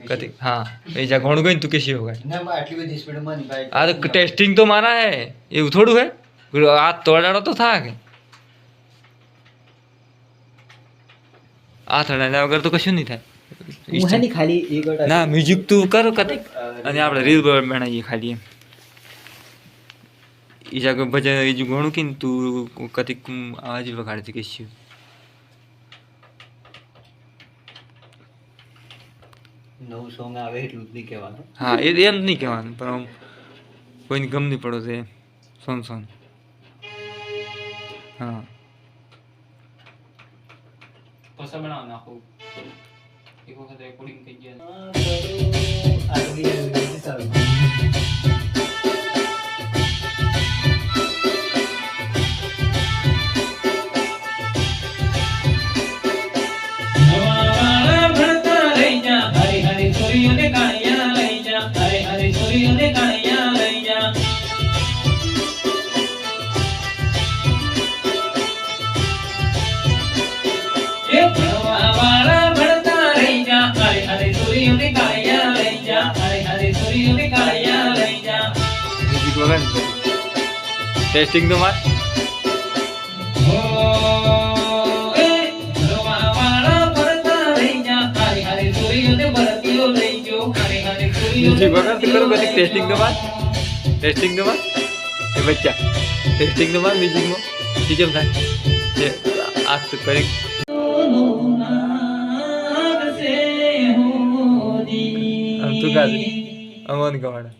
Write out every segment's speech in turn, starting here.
कति हाँ ये जा घोड़ गई तू कैसी होगा हाँ तो टेस्टिंग तो मारा है ये थोड़ू है हाथ तोड़ डालो तो था आगे હાથ અડાડ્યા વગર તો કશું નહીં થાય. ખાલી ના મ્યુઝિક તું કર કતિક અને આપણે રીલ બનાવીએ ખાલી એમ. ઈજા ભજન બીજું ઘણું કે તું કતિક આવાજ વગાડતી કે શું નવું સોંગ આવે એટલું જ નહીં કહેવાનું. હા એ એમ નહીં કહેવાનું પણ આમ કોઈને ગમ નહીં પડો છે સોન સોન હા. પછી બનાવ નાખો. એક વખત રેકોર્ડિંગ થઈ ગયા. સ્મરણ ટેસ્ટિંગનું માર બીજી વખત કરો પછી ટેસ્ટિંગનું માર ટેસ્ટિંગનું માર એ બચ્ચા ટેસ્ટિંગનું માર મ્યુઝિકમાં બીજું થાય આ તો કરી તું ગાજરી અમન ગવાડા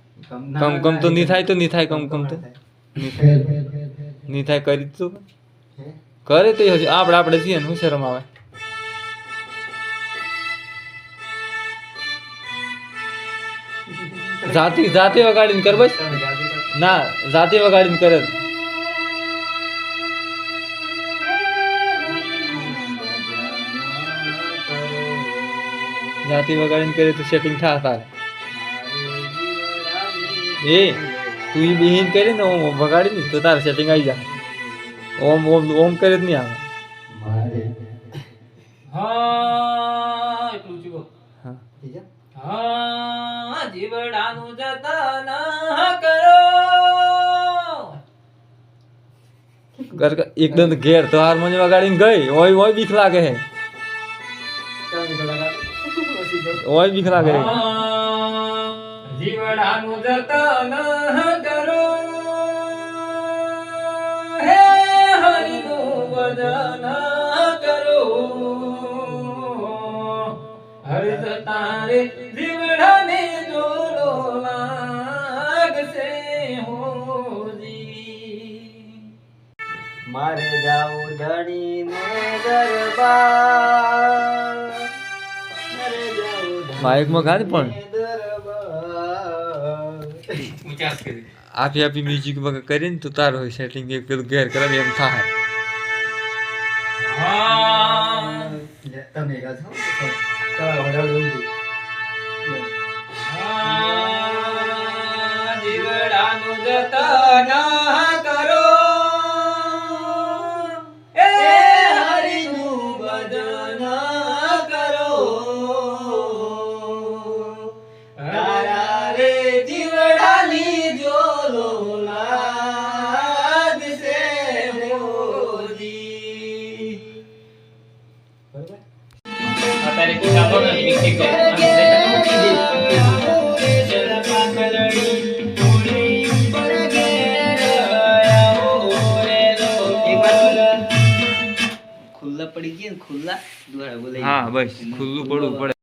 કમ કમ તો નહીં થાય તો નહીં થાય કમ કમ તો નહીં થાય. કરી તું. કરે તો હજી. આપણે આપણે છીએ ને શું શરમ આવે? જાતિ જાતે વગાડીને કર બસ. ના જાતે વગાડીને કરે. જાતિ જાતે વગાડીને કરે તો સેટિંગ થાય તારે. ए तू ही बिहीन करे ना ओम भगाड़ी नहीं तो तार सेटिंग आई जा ओम ओम ओम करे नहीं आ हाँ कर एकदम घेर तो हार मुझे बगाड़ी गई वही वही बिखला गए वही बिखला गए हाँ। જીવડાનું જતન કરો. હે હરિનું ભજન કરો. હરિ તારે જીવડાને જોડો લાગશે મારે જાઉં ધણીને દરબાર. માઇકમાં ગાડી પણ? દરબાર ઊંચાસ કરી આપી આપી મ્યુઝિક વગર કરીને તો તારો હોય સેટિંગ એક પેલું ઘેર કરે ને એમ થાય હા તમે કહો છો તમારો વડાવડો ઊંધી. હા, જીવડાનું જતન ખુલ્લા પડી ગયા ને ખુલ્લા? દ્વારા બોલે હા બસ ખુલ્લું પડવું પડે.